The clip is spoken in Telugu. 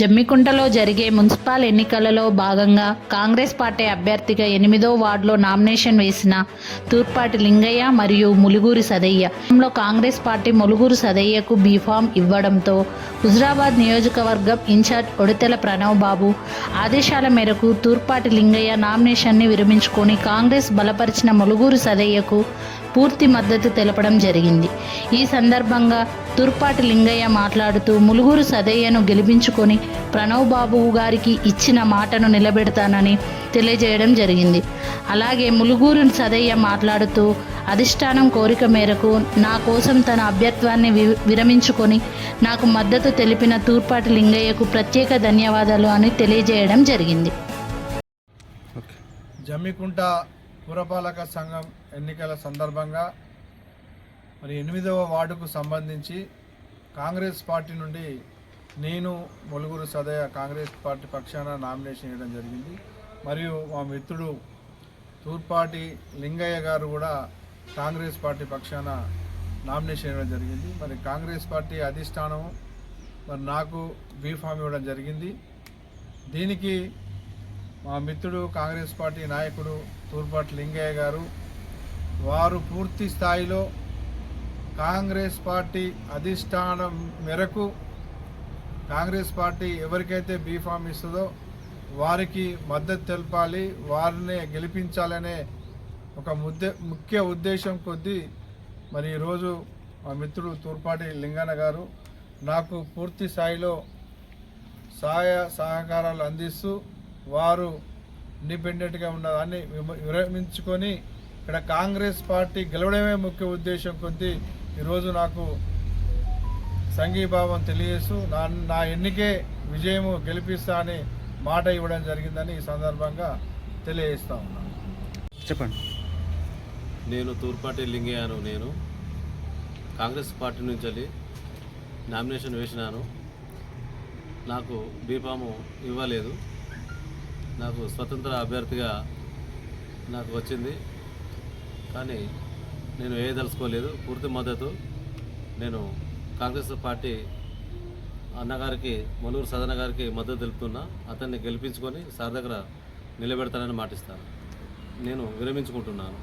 జమ్మికుంటలో జరిగే మున్సిపల్ ఎన్నికలలో భాగంగా కాంగ్రెస్ పార్టీ అభ్యర్థిగా ఎనిమిదో వార్డులో నామినేషన్ వేసిన తూర్పాటి లింగయ్య మరియు ములుగురు సదయ్య. కాంగ్రెస్ పార్టీ ములుగురు సదయ్యకు బీఫామ్ ఇవ్వడంతో హుజరాబాద్ నియోజకవర్గం ఇన్ఛార్జ్ ఒడితెల ప్రణవ్ బాబు ఆదేశాల మేరకు తూర్పాటి లింగయ్య నామినేషన్ని విరమించుకొని కాంగ్రెస్ బలపరిచిన ములుగురు సదయ్యకు పూర్తి మద్దతు తెలపడం జరిగింది. ఈ సందర్భంగా తుర్పాటి లింగయ్య మాట్లాడుతూ ములుగురు సదయ్యను గెలిపించుకొని ప్రణవ్ బాబు గారికి ఇచ్చిన మాటను నిలబెడతానని తెలియజేయడం జరిగింది. అలాగే ములుగురు సదయ్య మాట్లాడుతూ అధిష్టానం కోరిక మేరకు నా కోసం తన అభ్యత్వాన్ని వి- విరమించుకొని నాకు మద్దతు తెలిపిన తూర్పాటి లింగయ్యకు ప్రత్యేక ధన్యవాదాలు అని తెలియజేయడం జరిగింది. జమ్మికుంట పురపాలక సంఘం ఎన్నికల సందర్భంగా మరి ఎనిమిదవ వార్డుకు సంబంధించి కాంగ్రెస్ పార్టీ నుండి నేను మొలుగురు సదయ కాంగ్రెస్ పార్టీ పక్షాన నామినేషన్ వేయడం జరిగింది. మరియు మా మిత్రుడు తూర్పాటి లింగయ్య గారు కూడా కాంగ్రెస్ పార్టీ పక్షాన నామినేషన్ ఇవ్వడం జరిగింది. మరి కాంగ్రెస్ పార్టీ అధిష్టానం మరి నాకు బీఫామ్ ఇవ్వడం జరిగింది. దీనికి మా మిత్రుడు కాంగ్రెస్ పార్టీ నాయకుడు తూర్పాటి లింగయ్య గారు వారు పూర్తి స్థాయిలో కాంగ్రెస్ పార్టీ అధిష్టానం మేరకు కాంగ్రెస్ పార్టీ ఎవరికైతే బీఫామ్ ఇస్తుందో వారికి మద్దతు తెలపాలి వారిని గెలిపించాలనే ఒక ముద్ద ముఖ్య ఉద్దేశం కొద్దీ మరి ఈరోజు మా మిత్రుడు తూర్పాటి లింగన్న గారు నాకు పూర్తి స్థాయిలో సహాయ సహకారాలు అందిస్తూ వారు ఇండిపెండెంట్గా ఉన్నదాన్ని విమ- విరమించుకొని ఇక్కడ కాంగ్రెస్ పార్టీ గెలవడమే ముఖ్య ఉద్దేశం కొద్దీ ఈరోజు నాకు సంఘీభావం తెలియజేస్తూ నా నా ఎన్నికే విజయము గెలిపిస్తా అని మాట ఇవ్వడం జరిగిందని ఈ సందర్భంగా తెలియజేస్తా ఉన్నాను. చెప్పండి. నేను తూర్పాటి లింగయ్యను నేను. కాంగ్రెస్ పార్టీ నుంచి వెళ్ళి నామినేషన్ వేసినాను. నాకు బీఫాము ఇవ్వలేదు. నాకు స్వతంత్ర అభ్యర్థిగా నాకు వచ్చింది. కానీ నేను వేయదలుచుకోలేదు పూర్తి మద్దతు నేను కాంగ్రెస్ పార్టీ అన్నగారికి మనూరు సదన గారికి మద్దతు తెలుపుతున్నా. అతన్ని గెలిపించుకొని సార్ దగ్గర నిలబెడతానని మాటిస్తాను. నేను విరమించుకుంటున్నాను.